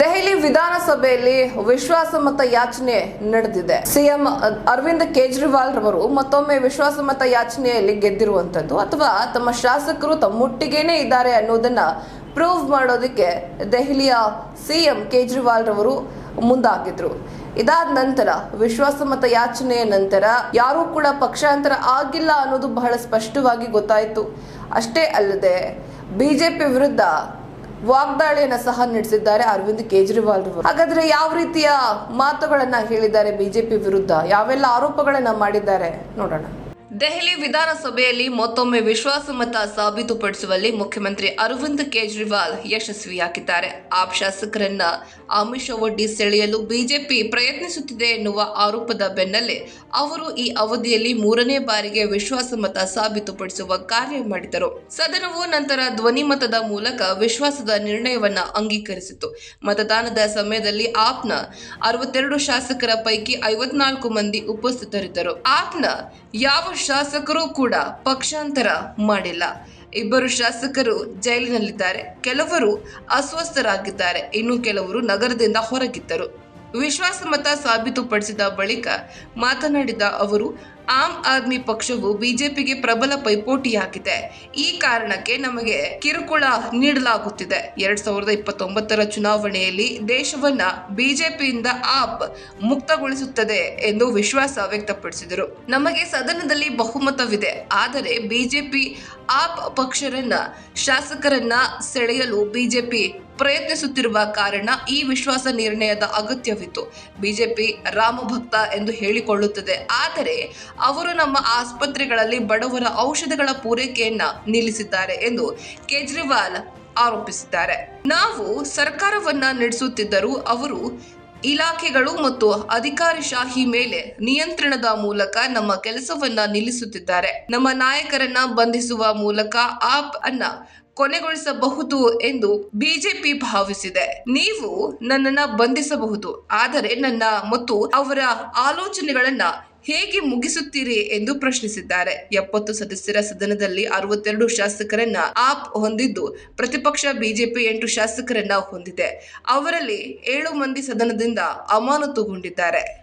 ದೆಹಲಿ ವಿಧಾನಸಭೆಯಲ್ಲಿ ವಿಶ್ವಾಸಮತ ಯಾಚನೆ ನಡೆದಿದೆ. ಸಿಎಂ ಅರವಿಂದ್ ಕೇಜ್ರಿವಾಲ್ ರವರು ಮತ್ತೊಮ್ಮೆ ವಿಶ್ವಾಸಮತ ಯಾಚನೆಯಲ್ಲಿ ಗೆದ್ದಿರುವಂತದ್ದು ಅಥವಾ ತಮ್ಮ ಶಾಸಕರು ತಮ್ಮೊಟ್ಟಿಗೇನೆ ಇದ್ದಾರೆ ಅನ್ನೋದನ್ನ ಪ್ರೂವ್ ಮಾಡೋದಕ್ಕೆ ದೆಹಲಿಯ ಸಿಎಂ ಕೇಜ್ರಿವಾಲ್ ರವರು ಮುಂದಾಗಿದ್ರು. ಇದಾದ ನಂತರ ವಿಶ್ವಾಸಮತ ಯಾಚನೆಯ ನಂತರ ಯಾರೂ ಕೂಡ ಪಕ್ಷಾಂತರ ಆಗಿಲ್ಲ ಅನ್ನೋದು ಬಹಳ ಸ್ಪಷ್ಟವಾಗಿ ಗೊತ್ತಾಯಿತು. ಅಷ್ಟೇ ಅಲ್ಲದೆ, ಬಿಜೆಪಿ ವಿರುದ್ಧ ವಾಗ್ದಾಳಿಯನ್ನ ಸಹ ನಡೆಸಿದ್ದಾರೆ ಅರವಿಂದ್ ಕೇಜ್ರಿವಾಲ್ ರವರು. ಹಾಗಾದ್ರೆ ಯಾವ ರೀತಿಯ ಮಾತುಗಳನ್ನ ಹೇಳಿದ್ದಾರೆ ಬಿಜೆಪಿ ವಿರುದ್ಧ? ಯಾವೆಲ್ಲ ಆರೋಪಗಳನ್ನ ಮಾಡಿದ್ದಾರೆ? ನೋಡೋಣ. ದೆಹಲಿ ವಿಧಾನಸಭೆಯಲ್ಲಿ ಮತ್ತೊಮ್ಮೆ ವಿಶ್ವಾಸಮತ ಸಾಬೀತುಪಡಿಸುವಲ್ಲಿ ಮುಖ್ಯಮಂತ್ರಿ ಅರವಿಂದ್ ಕೇಜ್ರಿವಾಲ್ ಯಶಸ್ವಿಯಾಗಿದ್ದಾರೆ. ಆಪ್ ಶಾಸಕರನ್ನ ಆಮಿಷ ಒಡ್ಡಿ ಸೆಳೆಯಲು ಬಿಜೆಪಿ ಪ್ರಯತ್ನಿಸುತ್ತಿದೆ ಎನ್ನುವ ಆರೋಪದ ಬೆನ್ನಲ್ಲೇ ಅವರು ಈ ಅವಧಿಯಲ್ಲಿ ಮೂರನೇ ಬಾರಿಗೆ ವಿಶ್ವಾಸಮತ ಸಾಬೀತುಪಡಿಸುವ ಕಾರ್ಯ ಮಾಡಿದರು. ಸದನವು ನಂತರ ಧ್ವನಿಮತದ ಮೂಲಕ ವಿಶ್ವಾಸದ ನಿರ್ಣಯವನ್ನ ಅಂಗೀಕರಿಸಿತು. ಮತದಾನದ ಸಮಯದಲ್ಲಿ ಆಪ್ನ ಅರವತ್ತೆರಡು ಶಾಸಕರ ಪೈಕಿ ಐವತ್ನಾಲ್ಕು ಮಂದಿ ಉಪಸ್ಥಿತರಿದ್ದರು. ಆಪ್ನ ಯಾವ ಶಾಸಕರೂ ಕೂಡ ಪಕ್ಷಾಂತರ ಮಾಡಿಲ್ಲ. ಇಬ್ಬರು ಶಾಸಕರು ಜೈಲಿನಲ್ಲಿದ್ದಾರೆ. ಕೆಲವರು ಅಸ್ವಸ್ಥರಾಗಿದ್ದಾರೆ. ಇನ್ನು ಕೆಲವರು ನಗರದಿಂದ ಹೊರಗಿದ್ದರು. ವಿಶ್ವಾಸಮತ ಸಾಬೀತುಪಡಿಸಿದ ಬಳಿಕ ಮಾತನಾಡಿದ ಅವರು, ಆಮ್ ಆದ್ಮಿ ಪಕ್ಷವು ಬಿಜೆಪಿಗೆ ಪ್ರಬಲ ಪೈಪೋಟಿಯಾಗಿದೆ. ಈ ಕಾರಣಕ್ಕೆ ನಮಗೆ ಕಿರುಕುಳ ನೀಡಲಾಗುತ್ತಿದೆ. ಎರಡ್ ಸಾವಿರದ ಇಪ್ಪತ್ತೊಂಬತ್ತರ ಚುನಾವಣೆಯಲ್ಲಿ ದೇಶವನ್ನ ಬಿಜೆಪಿಯಿಂದ ಆಪ್ ಮುಕ್ತಗೊಳಿಸುತ್ತದೆ ಎಂದು ವಿಶ್ವಾಸ ವ್ಯಕ್ತಪಡಿಸಿದರು. ನಮಗೆ ಸದನದಲ್ಲಿ ಬಹುಮತವಿದೆ. ಆದರೆ ಬಿಜೆಪಿ ಆಪ್ ಪಕ್ಷರನ್ನ ಶಾಸಕರನ್ನ ಸೆಳೆಯಲು ಬಿಜೆಪಿ ಪ್ರಯತ್ನಿಸುತ್ತಿರುವ ಕಾರಣ ಈ ವಿಶ್ವಾಸ ನಿರ್ಣಯದ ಅಗತ್ಯವಿತ್ತು. ಬಿಜೆಪಿ ರಾಮಭಕ್ತ ಎಂದು ಹೇಳಿಕೊಳ್ಳುತ್ತದೆ. ಆದರೆ ಅವರು ನಮ್ಮ ಆಸ್ಪತ್ರೆಗಳಲ್ಲಿ ಬಡವರ ಔಷಧಗಳ ಪೂರೈಕೆಯನ್ನ ನಿಲ್ಲಿಸಿದ್ದಾರೆ ಎಂದು ಕೇಜ್ರಿವಾಲ್ ಆರೋಪಿಸಿದ್ದಾರೆ. ನಾವು ಸರ್ಕಾರವನ್ನ ನಡೆಸುತ್ತಿದ್ದರೂ ಅವರು ಇಲಾಖೆಗಳು ಮತ್ತು ಅಧಿಕಾರಿಶಾಹಿ ಮೇಲೆ ನಿಯಂತ್ರಣದ ಮೂಲಕ ನಮ್ಮ ಕೆಲಸವನ್ನ ನಿಲ್ಲಿಸುತ್ತಿದ್ದಾರೆ. ನಮ್ಮ ನಾಯಕರನ್ನ ಬಂಧಿಸುವ ಮೂಲಕ ಆಪ್ ಅನ್ನ ಕೊನೆಗೊಳಿಸಬಹುದು ಎಂದು ಬಿಜೆಪಿ ಭಾವಿಸಿದೆ. ನೀವು ನನ್ನನ್ನ ಬಂಧಿಸಬಹುದು, ಆದರೆ ನನ್ನ ಮತ್ತು ಅವರ ಆಲೋಚನೆಗಳನ್ನ ಹೇಗೆ ಮುಗಿಸುತ್ತೀರಿ ಎಂದು ಪ್ರಶ್ನಿಸಿದ್ದಾರೆ. ಎಪ್ಪತ್ತು ಸದಸ್ಯರ ಸದನದಲ್ಲಿ ಅರವತ್ತೆರಡು ಶಾಸಕರನ್ನ ಆಪ್ ಹೊಂದಿದ್ದು ಪ್ರತಿಪಕ್ಷ ಬಿಜೆಪಿ ಎಂಟು ಶಾಸಕರನ್ನ ಹೊಂದಿದೆ. ಅವರಲ್ಲಿ ಏಳು ಮಂದಿ ಸದನದಿಂದ ಅಮಾನತುಗೊಂಡಿದ್ದಾರೆ.